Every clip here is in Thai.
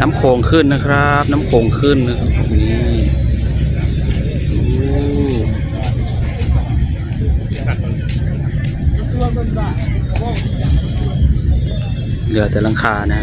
น้ำโขงขึ้นนะครับ น้ำโขงขึ้นนะครับนี่โอ้เหลือแต่ลังคานะ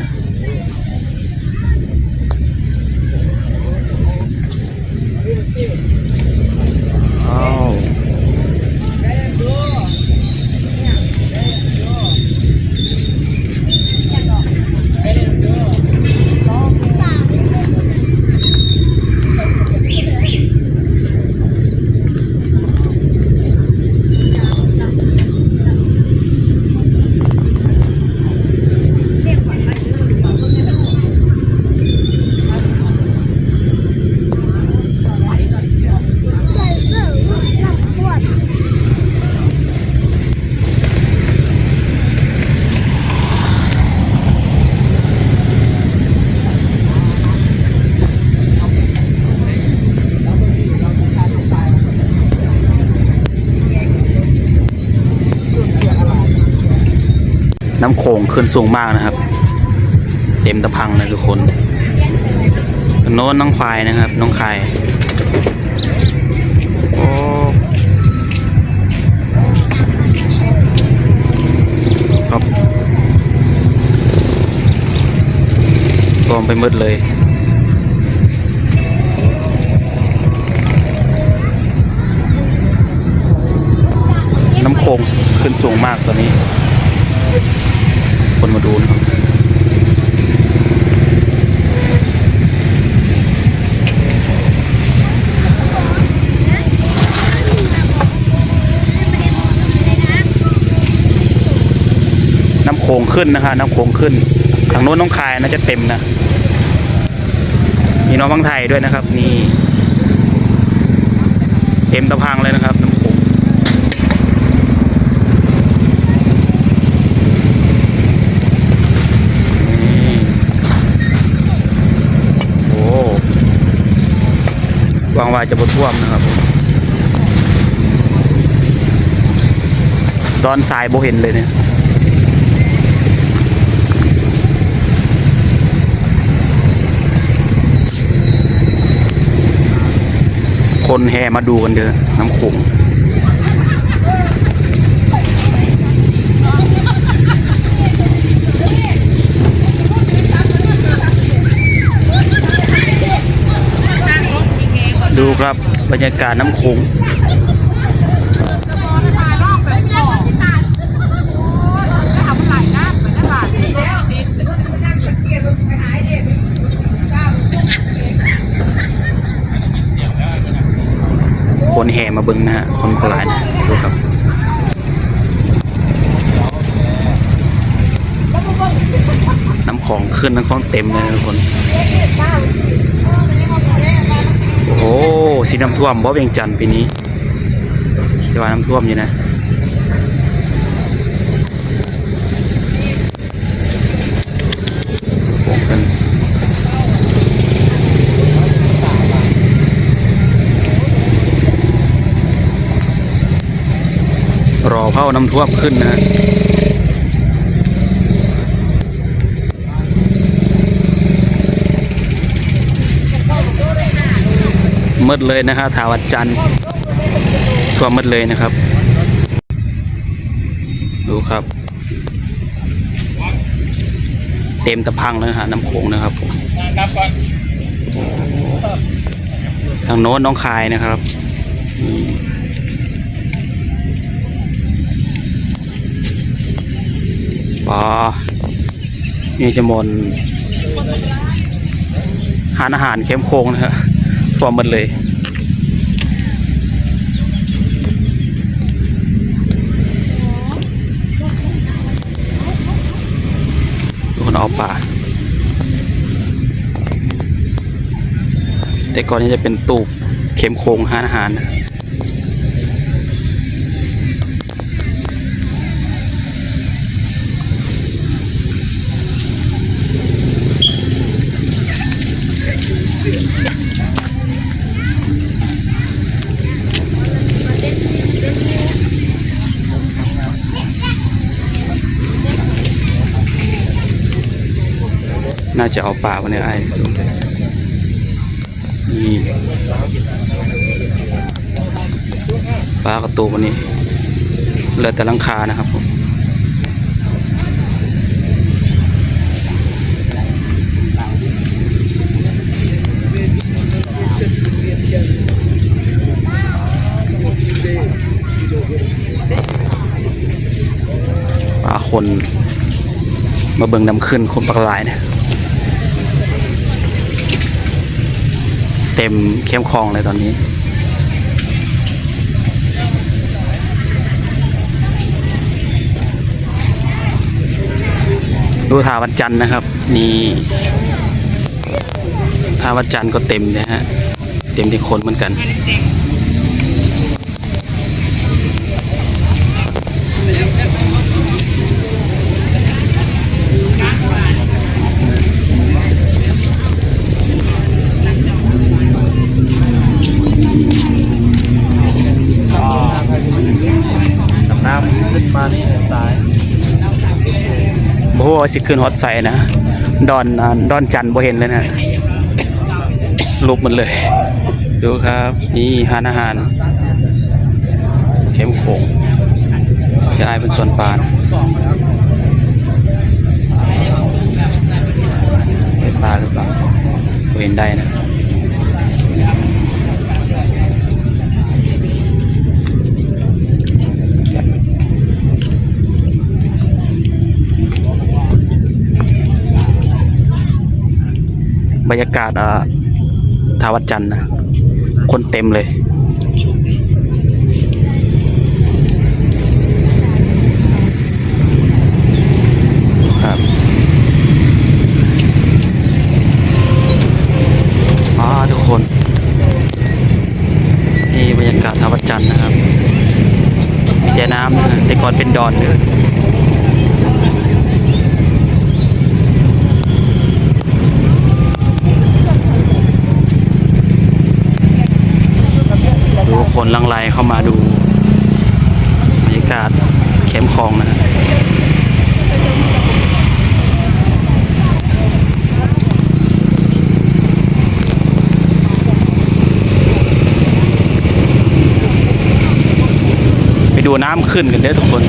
น้งขึ้นสูงมากนะครับ เต็มตะพังเลยทุกคนโน้นน้องควายนะครับ น้องไข่โอ้ครับรวมไปหมดเลยน้ำโขงขึ้นสูงมากตอนนี้ คนมาดูนะครับน้ำโขงขึ้นนะคะน้ำโขงขึ้นทางโน้นน้องคายน่าจะเต็มนะมีน้องบางไทยด้วยนะครับนี่เต็มตะพังเลยนะครับ น้ำโขง นี่โอ้ วางวายจะบท่วมนะครับ ตอนสายโบเห็นเลยเนี่ยคนแห่มาดูกันเยอน้ำโขง ดู ครับบรรยากาศน้ำโขงคนแห่มาเบิ้งนะฮะ คนกลายนะดูครับน้ำของขึ้นน้ำของเต็มเลยนะทุกคน โอ้ สีน้ำท่วมบ่เวียงจันทร์ปีนี้จะว่าน้ำท่วมอยู่นะโอ้นรอเผาน้ำท่วมขึ้นนะฮะ มืดเลยนะฮะถาวัดจันทร์ท่วมมืดเลยนะครับ ดูครับ เต็มตะพังแล้วฮะน้ำโขงนะครับผมทางโน้นน้องคายนะครับปอนี่จะมนหารอาหารเข้มโค้งนะครับ ท่วมหมดเลยคนเอาป่า แต่ก่อนนี้จะเป็นตูบเข็มโคงหาอาหารนะ น่าจะเอาปลาวันนี้ไอ้นี่ปลากระตูวันนี้เหลือแต่ลังคานะครับผมปลาคน มาเบิงน้ำขึ้นคนปลากระลายเนี่ย เต็มเข้มคลองเลยตอนนี้ ดูท่าวันจันทร์นะครับ นี่ท่าวันจันทร์ก็เต็มนะฮะ เต็มที่คนเหมือนกันน้ ว่าสิขึ้นฮอตใส่นะดอนอ่าดอนจันทร์บ่เห็นเลยนะลุกมันเลย ดูครับ นี่หานอาหาร เข้มโขงจะอายเป็นส่วนปลานเป็นปลาหรือเปล่าเห็นได้นะ บรรยากาศอ่าทาวัดจันทร์นะ คนเต็มเลยครับอ๋อทุกคน นี่บรรยากาศทาวัดจันทร์นะครับมีแย่น้ำนะแต่ก่อนเป็นดอนเลยดูค นลังไลเข้ามาดูบรรยากาศเข้มคลองนะไปดูน้ำขึ้นกันเด้อทุกคน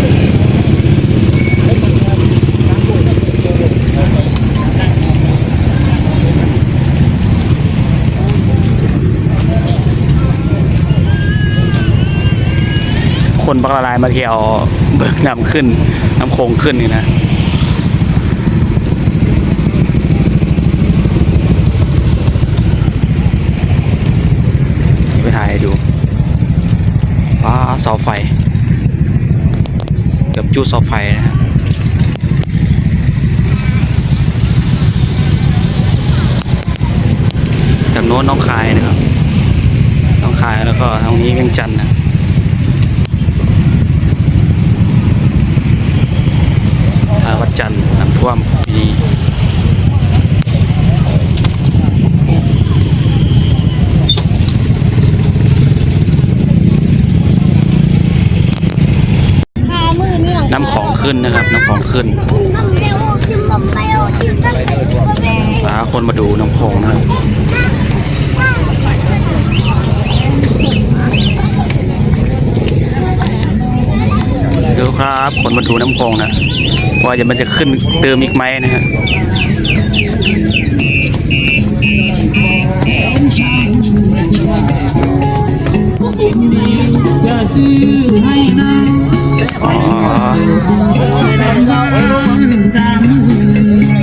คนบักละลายมาเที่ยวเบิกน้ำขึ้นน้ำโขงขึ้นนี่นะไปถ่ายให้ดูว้าเสาไฟเกือบจูดเสาไฟนะจากโน้นน้องคายนะครับ น้องคายแล้วก็ทางนี้เวียงจันทร์นะท่าวัดจันทร์น้ีน้ำของขึ้นนะครับ น้ำของขึ้นน้ำเร็วขึ้นลมไปเอาที่ตั้งแต่ตัวแม่พาคนมาดูน้ำโขงนะครับดูครับ คนมาดูน้ำโขงนะ ว่าจะมันจะขึ้นเติมอีกไหมนะฮะ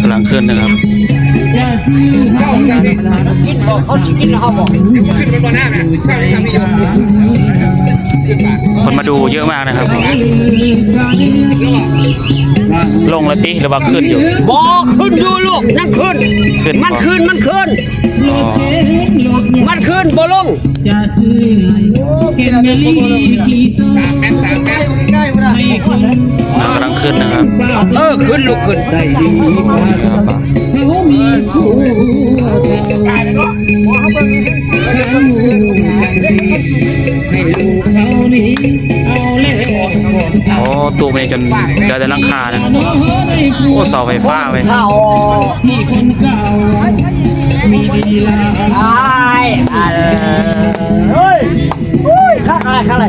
กำลังขึ้นนะครับเขาจะกินแล้วเขาบอกขึ้นบนบนหน้าไหมใช่จำไม่ยอมคนมาดูเยอะมากนะครับ ลงแล้วติหรือว่าขึ้นอยู่ บอขึ้นอยู่ลูกนั่นขึ้น ขึ้นมันขึ้นมันขึ้น อ๋อมันขึ้นบ่ลงแม่สามแม่น้ำกำลังขึ้นนะครับเออขึ้นลูกขึ้น ตู้มันจนเหลือแต่หลังคานะโอ้เสาไฟฟ้าเว้ยข้าวไอ้อะไรเฮ้ยเฮ้ยข้าอะไรข้าอะไร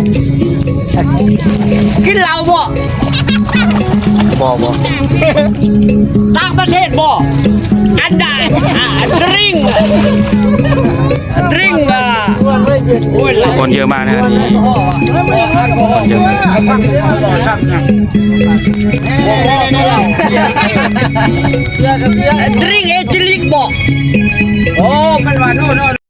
กินเหล้าบ่บ่บ่ต่างประเทศบ่อันใดอ่าดริงดริงอะโอ้ย คนเยอะมากนะนี่คนเยอะมากดริงเอจิลิกบ่โอ้มันว่าน่นโน่น